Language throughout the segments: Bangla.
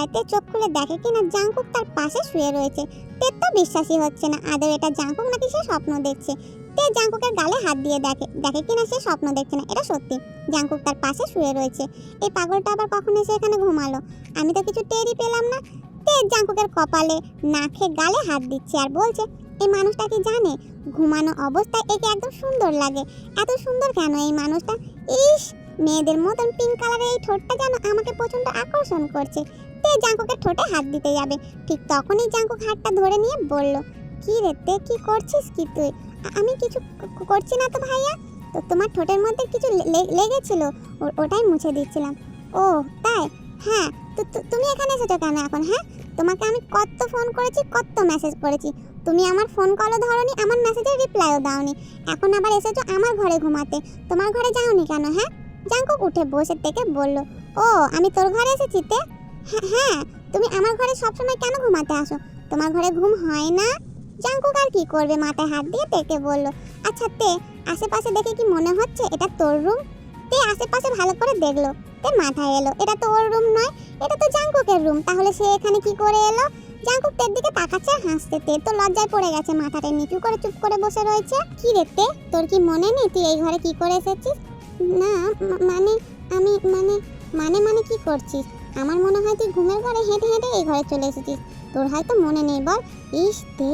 বেলাতে চোখ খুলে দেখে কিনা জাংকুক তার পাশে শুয়ে রয়েছে। তের তো বিশ্বাসই হচ্ছে না, আদৌ এটা জাংকুক নাকি সে স্বপ্ন দেখছে? তে জাংকুকের গালে হাত দিয়ে দেখে দেখে কিনা সে স্বপ্ন দেখছে না, এটা সত্যি। জাংকুক তার পাশে শুয়ে রয়েছে। এই পাগলটা আবার কখন এসে এখানে ঘুমালো? আমি তো কিছু টেরই পেলাম না। তে জাংকুকের কপালে, নাকে, গালে হাত দিচ্ছে আর বলছে, এই মানুষটা কি জানে? ঘুমানো অবস্থায় একে একদম সুন্দর লাগে। এত সুন্দর কেন এই মানুষটা? ইস, মেয়েদের মতন পিঙ্ক কালারের এই ঠোঁটটা যেন আমাকে প্রচণ্ড আকর্ষণ করছে। তে জাঙ্কুকের ঠোঁটে হাত দিতে যাবে। ঠিক তখনই জাঙ্কুক হাতটা ধরে নিয়ে বলল, কি রে তে, কি করছিস কি তুই? আমি কিছু করছি না তো ভাইয়া। তো তোমার ঠোঁটের মধ্যে কিছু লেগেছিল ওটাই মুছে দিচ্ছিলাম। ও, তাই? হ্যাঁ তো তুমি এখানে এসেছ কেন এখন হ্যাঁ? তোমাকে আমি কত ফোন করেছি কত মেসেজ করেছি। তুমি আমার ফোন কলও ধরনি, আমার মেসেজের রিপ্লাইও দাওনি। এখন আবার এসেছ আমার ঘরে ঘুমাতে। তোমার ঘরে যাওনি কেন হ্যাঁ? জাঙ্কুক উঠে বসে থেকে বলল, ও, আমি তোর ঘরে এসেছি তে? হ্যাঁ তুমি আমার ঘরে সবসময় কেন ঘুমাতে আসো? তোমার ঘরে ঘুম হয় না? জাঙ্কুক আর কি করবে? মাথায় হাত দিয়ে তেকে বলল আচ্ছা তে, আশেপাশে দেখে কি মনে হচ্ছে এটা তোর রুম? তে আশেপাশে ভালো করে দেখল, তে মাথায় এলো, এটা তো ওর রুম নয়, এটা তো জাঙ্কুকের রুম, তাহলে সে এখানে কি করে এলো? জাঙ্কুক তের দিকে তাকাচ্ছে হাসতে তে, তো লজ্জায় পড়ে গেছে, মাথাটা নিচু করে চুপ করে বসে রয়েছে। কি রে, তে, তোর কি মনে নেই তুই এই ঘরে কি করে এসেছিস? না মানে আমি মানে মানে মানে কি করছিস? আমার মনে হয় তুই ঘুমের ঘরে হেঁটে হেঁটে এই ঘরে চলে এসেছিস। তোর হয়তো মনে নেই বল। ইস তে,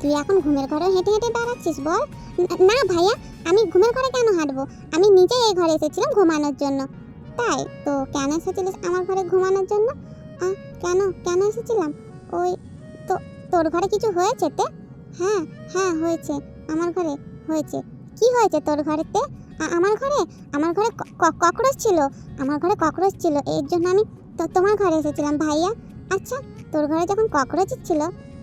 তুই এখন ঘুমের ঘরে হেঁটে হেঁটে বেড়াচ্ছিস বল? না ভাইয়া, আমি ঘুমের ঘরে কেন হাঁটবো? আমি নিজেই এই ঘরে এসেছিলাম ঘুমানোর জন্য। তাই তো কেন এসেছিলিস আমার ঘরে ঘুমানোর জন্য? কেন কেন এসেছিলাম? ওই তো, তোর ঘরে কিছু হয়েছে তে? হ্যাঁ হ্যাঁ হয়েছে। আমার ঘরে হয়েছে। কি হয়েছে তোর ঘরেতে? আমার ঘরে? আমার ঘরে ককরোচ ছিল। আমার ঘরে ককরোচ ছিল। এর জন্য আমি তো তোমার ঘরে এসেছিলাম ভাইয়া। আচ্ছা তোর ঘরে যখন ককরোচ ছিল,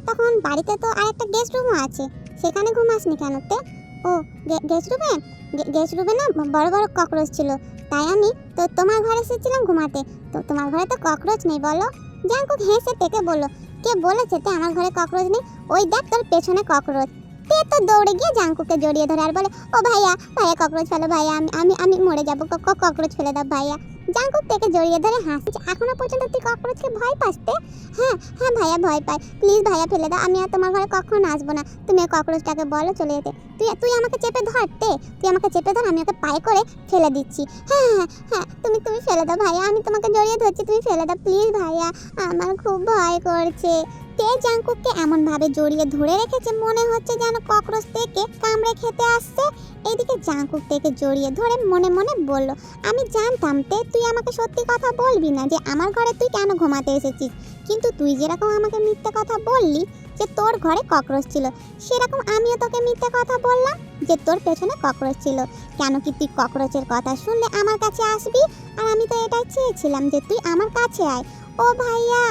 তখন বাড়িতে তো আর একটা গেস্ট রুমও আছে। সেখানে ঘুমাসনি কেন তে? ও গেস্ট রুমে গেস্ট রুমে না বড় বড় ককরোচ ছিল। তাই আমি তো তোমার ঘরে এসেছিলাম ঘুমাতে। তো তোমার ঘরে তো ককরোচ নেই বলো। জাঙ্কুক হেসে থেকে বলল, কে বলেছে তে আমার ঘরে ককরোচ নেই? ওই দেখ তোর পেছনে ককরোচ। তে তো দৌড়ে গিয়ে জাঙ্কুকে জড়িয়ে ধরে আর বলে, ও ভাইয়া ভাইয়া ককরোচ ফেলো ভাইয়া, আমি আমি আমি মরে যাব। ককরোচ ফেলে দাও ভাইয়া। জাঙ্কুক থেকে জড়িয়ে ধরে হাসছে এখনও পর্যন্ত তুই ককরোচকে ভয় পাস? হ্যাঁ হ্যাঁ ভাইয়া, ভয় পাই। প্লিজ ভাইয়া ফেলে দাও, আমি আর তোমার ঘরে কখনো আসব না। তুমি ককরোচটাকে বলো চলে যেতে। তুই তুই আমাকে চেপে ধর তে। তুই আমাকে চেপে ধর, আমি ওকে পায়ে করে ফেলে দিচ্ছি। হ্যাঁ হ্যাঁ হ্যাঁ তুমি তুমি ফেলে দাও ভাইয়া, আমি তোমাকে জড়িয়ে ধরছি, তুমি ফেলে দাও। প্লিজ ভাইয়া, আমার খুব ভয় করছে। তে জাঙ্কুককে এমনভাবে জড়িয়ে ধরে রেখেছে, মনে হচ্ছে যেন ককরোচ থেকে কামড়ে খেতে আসছে। এদিকে জাঙ্কুক থেকে জড়িয়ে ধরে মনে মনে বলল, আমি জানতাম তে, তুই আমাকে সত্যি কথা বলবি না যে আমার ঘরে তুই কেন ঘুমাতে এসেছিস? কিন্তু তুই যেরকম আমাকে মিথ্যে কথা বললি যে তোর ঘরে ককরোচ ছিল, সেরকম আমিও তোকে মিথ্যে কথা বললাম যে তোর পেছনে ককরোচ ছিল। কেন কি তুই ককরোচের কথা শুনলে আমার কাছে আসবি? আর আমি তো এটাই চেয়েছিলাম যে তুই আমার কাছে আয়। ও ভাইয়া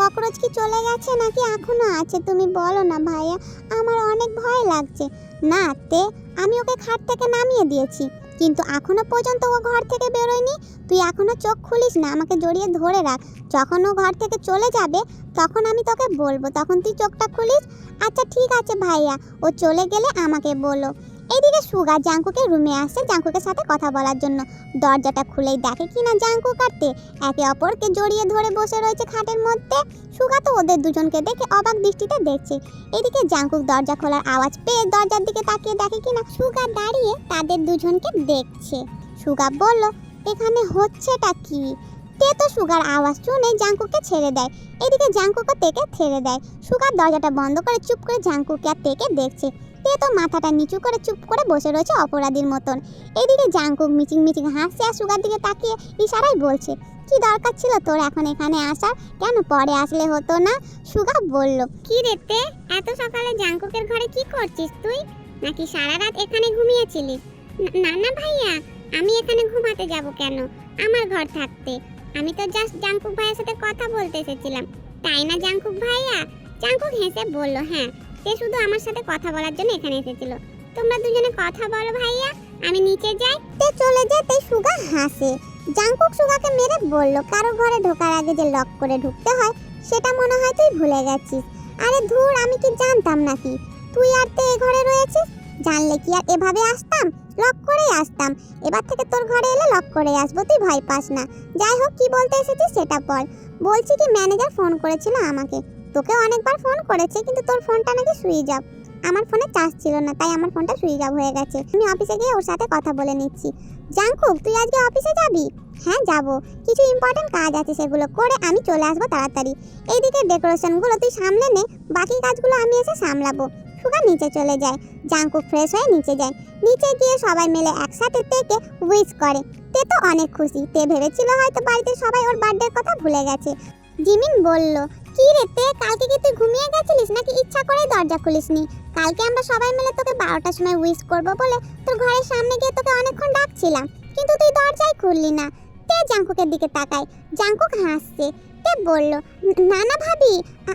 ককরোচ কি চলে গেছে নাকি এখনও আছে? তুমি বলো না ভাইয়া, আমার অনেক ভয় লাগছে। না, তে, আমি ওকে খাট থেকে নামিয়ে দিয়েছি, কিন্তু এখনও পর্যন্ত ও ঘর থেকে বেরোয়নি। তুই এখনও চোখ খুলিস না, আমাকে জড়িয়ে ধরে রাখ। যখন ও ঘর থেকে চলে যাবে, তখন আমি তোকে বলব। তখন তুই চোখটা খুলিস। আচ্ছা ঠিক আছে ভাইয়া, ও চলে গেলে আমাকে বলো। এইদিকে সুগা জাঙ্কুকে রুমে আসছে জাঙ্কুকের সাথে কথা বলার জন্য। দরজাটা খুলেই দেখে কিনা জাঙ্কু কাটতে। একে অপরকে জড়িয়ে ধরে বসে রয়েছে খাটের মধ্যে। সুগা তো ওদের দুজনকে দেখে অবাক দৃষ্টিতে দেখছে। এদিকে জাঙ্কুক দরজা খোলার আওয়াজ পেয়ে দরজার দিকে তাকিয়ে দেখে কিনা সুগা দাঁড়িয়ে তাদের দুজনকে দেখছে। সুগা বলল, এখানে হচ্ছেটা কি? তে তো সুগার আওয়াজ শুনে জাঙ্কুকে ছেড়ে দেয়। এদিকে জাঙ্কুকও তেকে ছেড়ে দেয়। সুগার দরজাটা বন্ধ করে চুপ করে জাঙ্কুকে আর তেকে দেখছে। তে তো মাথাটা নিচু করে চুপ করে বসে রয়েছে অপরাধীর মতন। এদিকে জাঙ্কুক মিচিং মিচিং হাসছে আর সুগার দিকে তাকিয়ে ইশারাই বলছে, কি দরকার ছিল তোর এখন এখানে আসার? কেন পরে আসলে হতো না? সুগা বলল, কি রে তে, এত সকালে জাঙ্কুকের ঘরে কি করছিস তুই? নাকি সারা রাত এখানে ঘুমিয়েছিলি? না না ভাইয়া, আমি এখানে ঘুমাতে যাব কেন? আমার ঘর থাকতে। আমি তো জাস্ট জাঙ্কুক ভাইয়ের সাথে কথা বলতে এসেছিলাম। তাই না জাঙ্কুক ভাইয়া? জাঙ্কুক হেসে বলল হ্যাঁ সে শুধু আমার সাথে কথা বলার জন্য এখানে এসেছিল। তোমরা দুজনে কথা বলো ভাইয়া, আমি নিচে যাই। তে চলে যেতে সুগা হাসে। জাঙ্কুক সুগাকে মেরে বলল, কারও ঘরে ঢোকার আগে যে লক করে ঢুকতে হয়, সেটা মনে হয় তুই ভুলে গেছিস। আরে ধুর, আমি কি জানতাম নাকি? তুই আর তে এ ঘরে রয়েছিস? জানলে কি আর এভাবে আসতাম? লক করেই আসতাম। এবার থেকে তোর ঘরে এলে লক করে আসব, তুই ভয় পাস না। যাই হোক, কি বলতে এসেছিস সেটা বল। বলছি কি, ম্যানেজার ফোন করেছিল আমাকে। তোকে অনেকবার ফোন করেছে, কিন্তু তোর ফোনটা নাকি সুইচ অফ। আমার ফোনে চার্জ ছিল না, তাই আমার ফোনটা সুইচ অফ হয়ে গেছে। আমি অফিসে গিয়ে ওর সাথে কথা বলে নিচ্ছি। জাঙ্কুক, তুই আজকে অফিসে যাবি? হ্যাঁ যাব। কিছু ইম্পর্টেন্ট কাজ আছে সেগুলো করে আমি চলে আসব তাড়াতাড়ি। এইদিকে ডেকোরেশনগুলো তুই সামলে নে, বাকি কাজগুলো আমি এসে সামলাবো। সুগা নিচে চলে যায়। জাঙ্কুক ফ্রেশ হয়ে নিচে যায়। নিচে গিয়ে সবাই মিলে একসাথে তেকে উইশ করে। তে তো অনেক খুশি। তে ভেবেছিল হয়তো বাড়িতে সবাই ওর বার্থডের কথা ভুলে গেছে। জিমিন বলল কি রে তে, কালকে কি তুই ঘুমিয়ে গেছিলিস নাকি ইচ্ছা করে দরজা খুলিসনি? কালকে আমরা সবাই মিলে তোকে বারোটার সময় উইশ করব বলে তোর ঘরের সামনে গিয়ে তোকে অনেকক্ষণ ডাকছিলাম। কিন্তু তুই দরজাই খুললি না। তে জাঙ্কুকের দিকে তাকায়। জাঙ্কুক হাসছে। তে বলল, না না ভাবি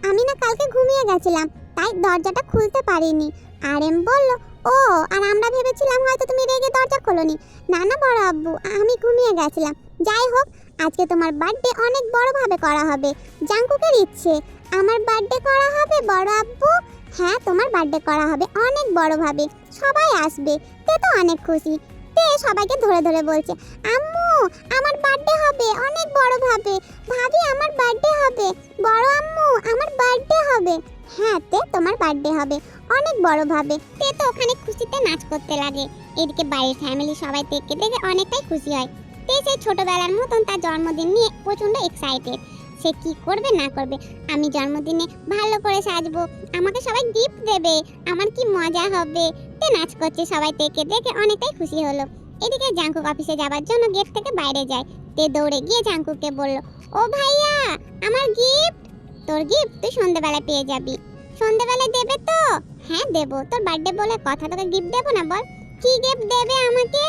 আমি না কালকে ঘুমিয়ে গেছিলাম। তাই দরজাটা খুলতে পারিনি। আর এম বলল, ও, আর আমরা ভেবেছিলাম হয়তো তুমি রেগে দরজা খোলনি। না না, বড় আব্বু, আমি ঘুমিয়ে গেছিলাম। যাই হোক, আজকে তোমার বার্থডে অনেক বড়ভাবে করা হবে, জাঙ্কুকের ইচ্ছে। আমার বার্থডে করা হবে, বড় আব্বু? হ্যাঁ তোমার বার্থডে করা হবে অনেক বড়ভাবে। সবাই আসবে তে তো অনেক খুশি। তে সবাইকে ধরে ধরে বলছে, আম্মু, আমার বার্থডে হবে, অনেক বড়ভাবে। বার্থডে হবে। অনেক বড়ভাবে তে তো ওখানে খুশিতে নাচ করতে লাগে। এদিকে বাড়ির ফ্যামিলি সবাই তেকে দেখে অনেকটাই খুশি হয়। তে সেই ছোটবেলার মতন তার জন্মদিন নিয়ে প্রচণ্ড এক্সাইটেড সে কি করবে, না করবে, আমি জন্মদিনে ভালো করে সাজবো। আমাকে সবাই গিফট দেবে। আমার কি মজা হবে? তে নাচ করছে সবাই তেকে দেখে অনেকটাই খুশি হলো। এদিকে জাঙ্কুক অফিসে যাওয়ার জন্য গেট থেকে বাইরে যায়। তে দৌড়ে গিয়ে জাঙ্কুককে বলল, ও ভাইয়া, আমার গিফট তোর গিফট তুই সন্ধেবেলায় পেয়ে যাবি। সন্ধেবেলায় দেবে তো? হ্যাঁ দেবো। তোর বার্থডে বলে কথা তোকে গিফট দেবো না বল? কি গিফট দেবে আমাকে?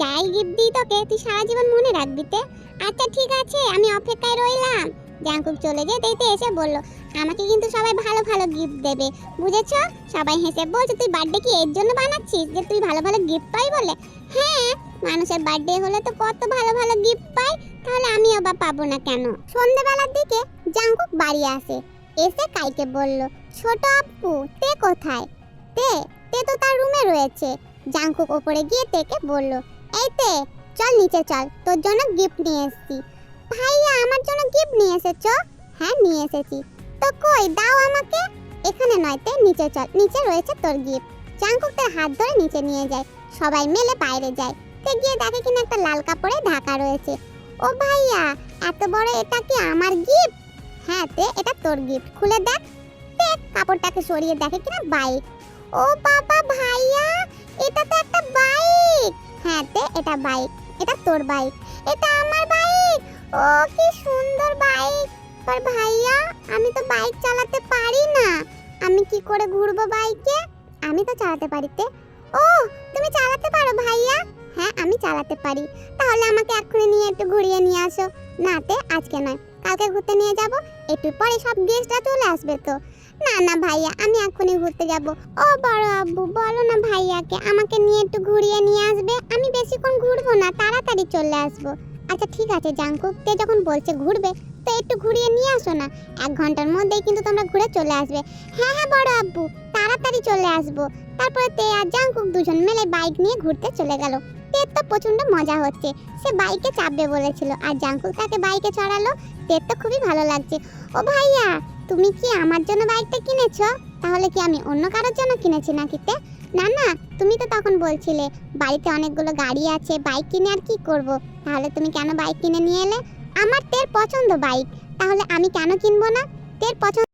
যাই গিফট দিই তোকে, তুই সারা জীবন মনে রাখবি তে। আচ্ছা ঠিক আছে, আমি অপেক্ষায় রইলাম। জাঙ্কুক চলে যেতেই তে এসে বলল, আমাকে কিন্তু সবাই ভালো ভালো গিফট দেবে। বুঝেছ? সবাই হেসে বলছে, তুই বার্থডে কি এর জন্য বানাচ্ছিস যে তুই ভালো ভালো গিফট পাই বলে? হ্যাঁ মানুষের বার্থডে হলে তো কত ভালো ভালো গিফট পাই, তাহলে আমিও বা পাবো না কেন? সন্ধ্যেবেলার দিকে জাঙ্কুক বাড়ি আসে। এসে কাইকে বলল, ছোট আপু, তে কোথায়? তে তে তো তার রুমে রয়েছে। জাঙ্কুক ওপরে গিয়ে তেকে বলল, এই তে, চল নিচে চল, তোর জন্য গিফট নিয়ে এসেছি। ভাইয়া, আমার জন্য গিফট নিয়ে এসেছ? হ্যাঁ নিয়ে এসেছি। তো কই, দাও আমাকে? এখানে নয় তে, নিচে চল, নিচে রয়েছে তোর গিফট জাঙ্কুক তার হাত ধরে নিচে নিয়ে যায়, সবাই মিলে বাইরে যায়। তে গিয়ে দেখে কিনা একটা লাল কাপড়ে ঢাকা রয়েছে। ও ভাইয়া, এত বড় এটা কি আমার গিফট হ্যাঁ তে, এটা তোর গিফট খুলে দেখ। তে কাপড়টাকে সরিয়ে দেখে কিনা বাইক ও বাবা ভাইয়া, এটা তো একটা বাইক হ্যাঁ তে, এটা বাইক এটা তোর বাইক এটা আমার বাইক ও, কি সুন্দর বাইক पर ভাইয়া, আমি তো বাইক চালাতে পারি না। আমি কি করে ঘুরবো বাইকে আমি তো চালাতে পারি, তে। ও, তুমি চালাতে পারো ভাইয়া? হ্যাঁ আমি চালাতে পারি। তাহলে আমাকে এক্ষুনি নিয়ে একটু ঘুরিয়ে নিয়ে আসো। না, তে, আজকে নয়। কালকে ঘুরতে নিয়ে যাব। একটু পরে সব গেস্টরা চলে আসবে তো। না না ভাইয়া, আমি এক্ষুনি ঘুরতে যাব। ও বড় আব্বু, বলো না ভাইয়াকে, আমাকে নিয়ে একটু ঘুরিয়ে নিয়ে আসবে। আমি বেশিক্ষণ ঘুরবো না, তাড়াতাড়ি চলে আসব। আচ্ছা ঠিক আছে জাঙ্কুক তে যখন বলছে ঘুরবে, তো একটু ঘুরিয়ে নিয়ে আসো না। এক ঘণ্টার মধ্যেই কিন্তু তোমরা ঘুরে চলে আসবে। হ্যাঁ হ্যাঁ বড় আব্বু, তাড়াতাড়ি চলে আসব। তারপরে তে আর জাঙ্কুক দুজন মিলে বাইক নিয়ে ঘুরতে চলে গেল। তের তো প্রচণ্ড মজা হচ্ছে। সে বাইকে চাপবে বলেছিল। আর জাঙ্কুক তাকে বাইকে চড়ালো তের তো খুবই ভালো লাগছে। ও ভাইয়া, তুমি কি আমার জন্য বাইকটা কিনেছো? তাহলে কি আমি অন্য কারোর জন্য কিনেছি নাকি তে? না না, তুমি তো তখন বলছিলে, বাড়িতে অনেকগুলো গাড়ি আছে, বাইক কিনে আর কি করব? তাহলে তুমি কেন বাইক কিনে নিয়ে এলে? আমার তের পছন্দ বাইক। তাহলে আমি কেন কিনবো না? তের পছন্দ